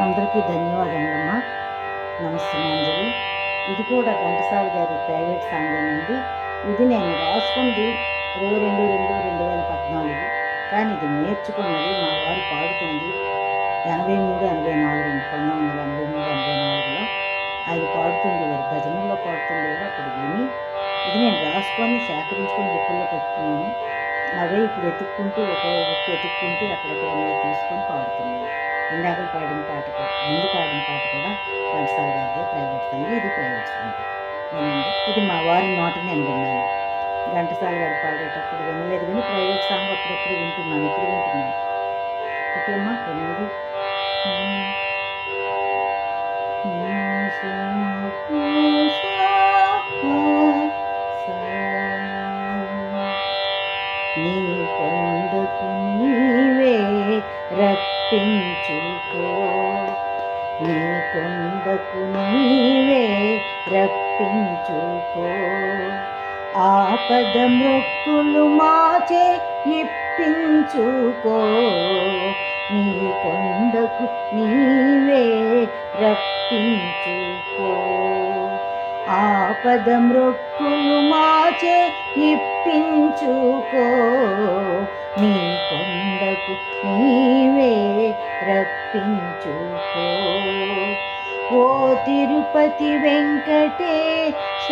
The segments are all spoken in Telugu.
అందరికీ ధన్యవాదములమ్మా. నమస్తే అంజలి ఇది కూడా ఘంటసాల గారి ప్రైవేట్ సాంగ్ నుండి ఇది నేను రాసుకుంది ఇరవై రెండు రెండు రెండు వేల పద్నాలుగు. కానీ ఇది నేర్చుకున్నది మా వారు పాడుతుంది. ఎనభై మూడు ఎనభై నాలుగు అండి పంతొమ్మిది వందల ఎనభై మూడు ఎనభై నాలుగులో ఆయన పాడుతుండేవారు భజనల్లో పాడుతుండేవారు అప్పుడు విని ఇది నేను రాసుకొని సేకరించుకొని బుక్కుల్లో పెట్టుకున్నాను. అవే ఇప్పుడు ఎత్తుక్కుంటూ ఒక బుక్ ఎత్తుక్కుంటూ ఎక్కడెక్కడ ఉన్నాయో తీసుకొని పాడుతున్నాను ఇందాక పాడిన పాట కూడా ముందు పాడిన పాట కూడా ఘంటసాల గారిది ప్రైవేట్ సంగీ ఇది ప్రైవేట్ సంగీ వినండి ఇది మా వారి నోట నేను విన్నాను ఘంటసాల గారు పాడేటప్పుడు వినలేదు కానీ ప్రైవేట్ సాంగ్ అప్పుడప్పుడు వింటున్నాను ఇప్పుడు వింటున్నాను ఓకే అమ్మా వినండి రప్పించుకో. నీ కొండకు నీవే రప్పించుకో. ఆపద మృక్కులు మాచే ఇప్పించుకో. నీ కొండకు నీవే రప్పించుకో. ఆపద మృక్కులు మాచే ఇప్పించుకో. నీ కొండకు నీవే రప్పించుకో. ఓ తిరుపతి వెంకటేశ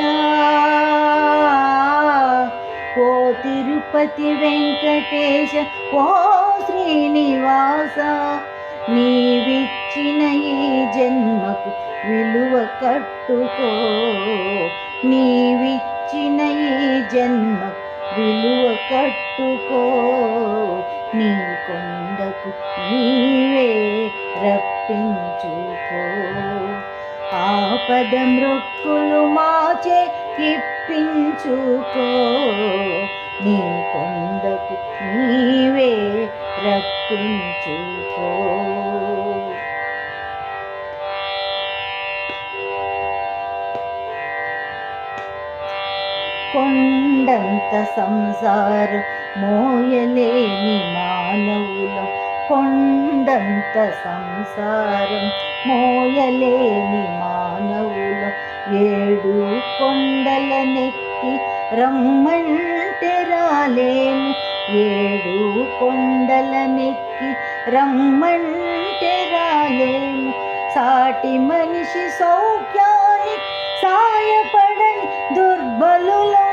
ఓ తిరుపతి వెంకటేశ ఓ శ్రీనివాస నీవిచ్చిన ఈ జన్మకు విలువ కట్టుకో. నీవిచ్చిన ఈ జన్మకు విలువ కట్టుకో. నీ కొండకు నీవే రప్పించుకో. ఆపద మృక్కులు మాచే ఇప్పించుకో. నీ కొండకు నీవే రప్పించుకో. కొండంత సంసారం మోయలేని మానవులం కొండంత సంసారం మోయలేని మానవులం. ఏడు కొండల నెక్కి రమ్మంటే రాలేము. ఏడు కొండల నెక్కి రమ్మంటే రాలేము. సాటి మనిషి సౌఖ్యాన్ని సాయపడని దుర్బలులం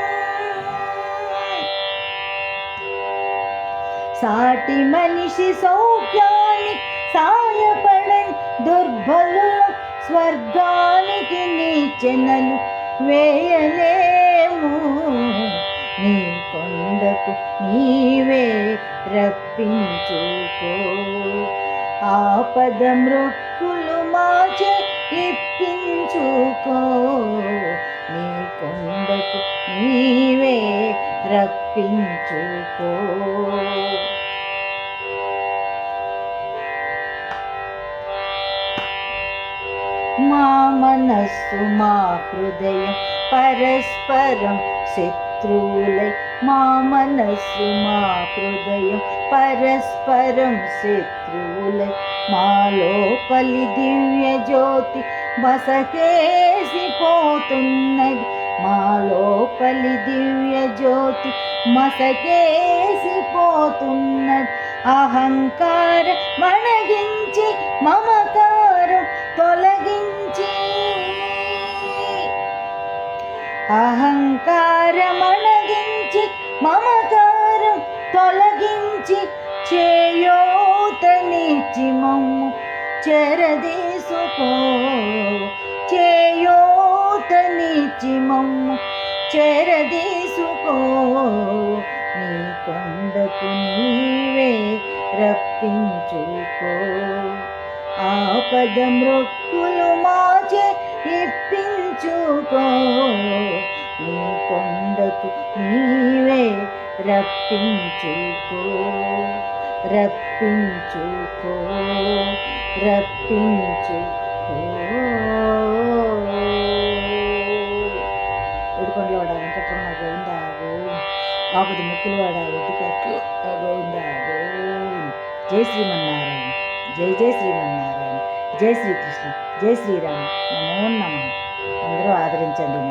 సాటి మనిషి సౌఖ్యాన్ని సాయపడని దుర్బలు స్వర్గానికి నీచెనలు వేయలేము నీ కొండకు నీవే రప్పించుకో. ఆపద మృక్కులు మాచే ఇప్పించుకో. నీ కొండకు నీవే రప్పించుకో. మా మనస్సు మా హృదయం పరస్పరం శత్రువులై మా మనస్సు మా హృదయం పరస్పరం శత్రువులై. మా లోపలి దివ్య జ్యోతి మసకేసిపోతున్నది మా లోపలి దివ్య జ్యోతి మసకేసిపోతున్నది అహంకార మన తొలగించి చేయోతనిచ్చి మమ్ము చెరదీసుకో చేయోతనిచ్చి మమ్ము చెరదీసుకో నీ కొండకు నీవే రప్పించుకో. ఆపద మృక్కులు మాచే ఇప్పించుకో. నీ కొండకు నీవే రప్పించుకో రప్పించుకో రప్పించుకో. ఏడుకొండలవాడ వెంకటరమణ గోవింద గోవింద ముక్కులవాడ ఒడ్డుకట్లు గోవింద జై శ్రీమన్నారాయణ జై జై శ్రీమన్నారాయణ జై శ్రీకృష్ణ జై శ్రీరామ్ నమో నమ.